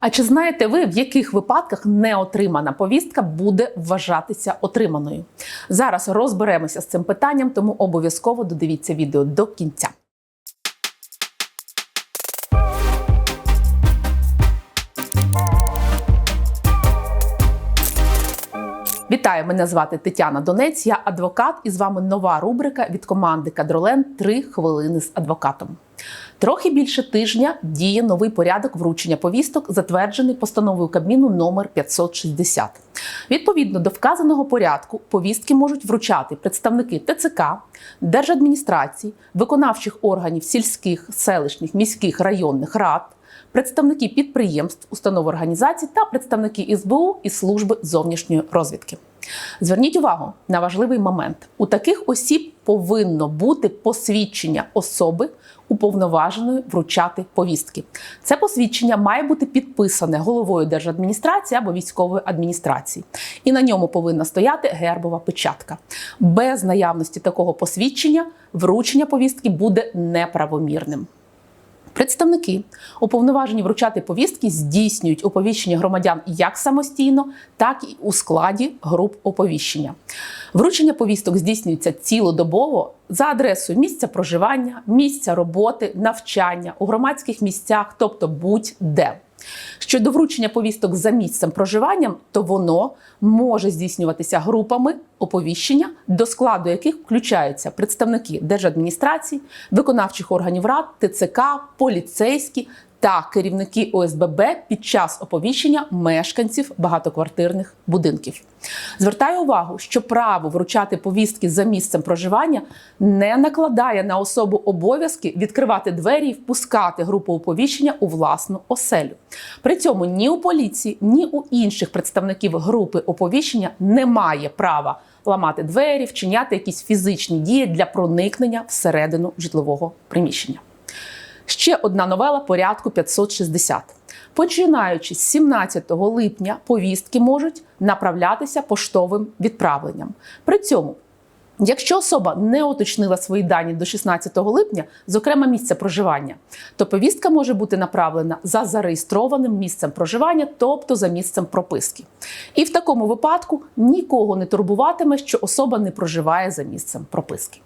А чи знаєте ви, в яких випадках неотримана повістка буде вважатися отриманою? Зараз розберемося з цим питанням, тому обов'язково додивіться відео до кінця. Вітаю, мене звати Тетяна Донець. Я адвокат, і з вами нова рубрика від команди Кадролен Три хвилини з адвокатом. Трохи більше тижня діє новий порядок вручення повісток, затверджений постановою Кабміну номер 560. Відповідно до вказаного порядку, повістки можуть вручати представники ТЦК, держадміністрацій, виконавчих органів сільських, селищних, міських районних рад. Представники підприємств, установ організацій та представники СБУ і служби зовнішньої розвідки. Зверніть увагу на важливий момент: у таких осіб повинно бути посвідчення особи, уповноваженої вручати повістки. Це посвідчення має бути підписане головою держадміністрації або військової адміністрації, і на ньому повинна стояти гербова печатка. Без наявності такого посвідчення вручення повістки буде неправомірним. Представники, уповноважені вручати повістки, здійснюють оповіщення громадян як самостійно, так і у складі груп оповіщення. Вручення повісток здійснюється цілодобово за адресою місця проживання, місця роботи, навчання у громадських місцях, тобто будь-де. Щодо вручення повісток за місцем проживання, то воно може здійснюватися групами оповіщення, до складу яких включаються представники держадміністрації, виконавчих органів рад, ТЦК, поліцейські та керівники ОСББ під час оповіщення мешканців багатоквартирних будинків. Звертаю увагу, що право вручати повістки за місцем проживання не накладає на особу обов'язки відкривати двері і впускати групу оповіщення у власну оселю. При цьому ні у поліції, ні у інших представників групи оповіщення немає права ламати двері, вчиняти якісь фізичні дії для проникнення всередину житлового приміщення. Ще одна новела порядку 560. Починаючи з 17 липня, повістки можуть направлятися поштовим відправленням. При цьому, якщо особа не уточнила свої дані до 16 липня, зокрема місце проживання, то повістка може бути направлена за зареєстрованим місцем проживання, тобто за місцем прописки. І в такому випадку нікого не турбуватиме, що особа не проживає за місцем прописки.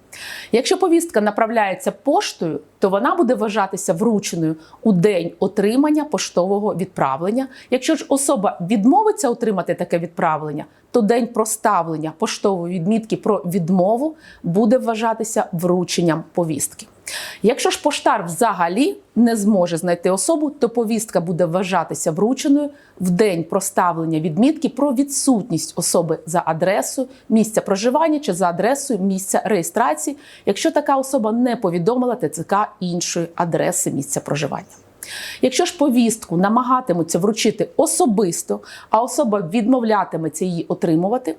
Якщо повістка направляється поштою, то вона буде вважатися врученою у день отримання поштового відправлення. Якщо ж особа відмовиться отримати таке відправлення, то день проставлення поштової відмітки про відмову буде вважатися врученням повістки. Якщо ж поштар взагалі не зможе знайти особу, то повістка буде вважатися врученою в день проставлення відмітки про відсутність особи за адресою місця проживання чи за адресою місця реєстрації, якщо така особа не повідомила ТЦК іншої адреси місця проживання. Якщо ж повістку намагатимуться вручити особисто, а особа відмовлятиметься її отримувати,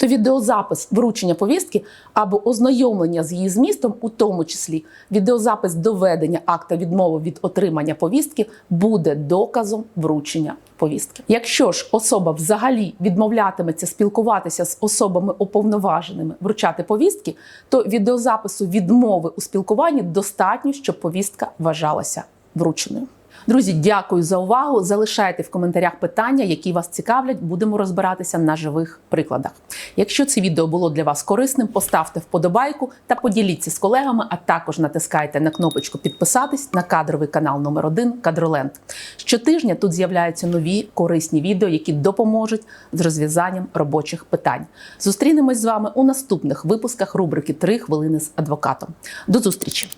то відеозапис вручення повістки або ознайомлення з її змістом, у тому числі відеозапис доведення акта відмови від отримання повістки, буде доказом вручення повістки. Якщо ж особа взагалі відмовлятиметься спілкуватися з особами уповноваженими вручати повістки, то відеозапису відмови у спілкуванні достатньо, щоб повістка вважалася врученою. Друзі, дякую за увагу. Залишайте в коментарях питання, які вас цікавлять. Будемо розбиратися на живих прикладах. Якщо це відео було для вас корисним, поставте вподобайку та поділіться з колегами, а також натискайте на кнопочку підписатись на кадровий канал номер 1 Кадроленд. Щотижня тут з'являються нові корисні відео, які допоможуть з розв'язанням робочих питань. Зустрінемось з вами у наступних випусках рубрики «3 хвилини з адвокатом. До зустрічі!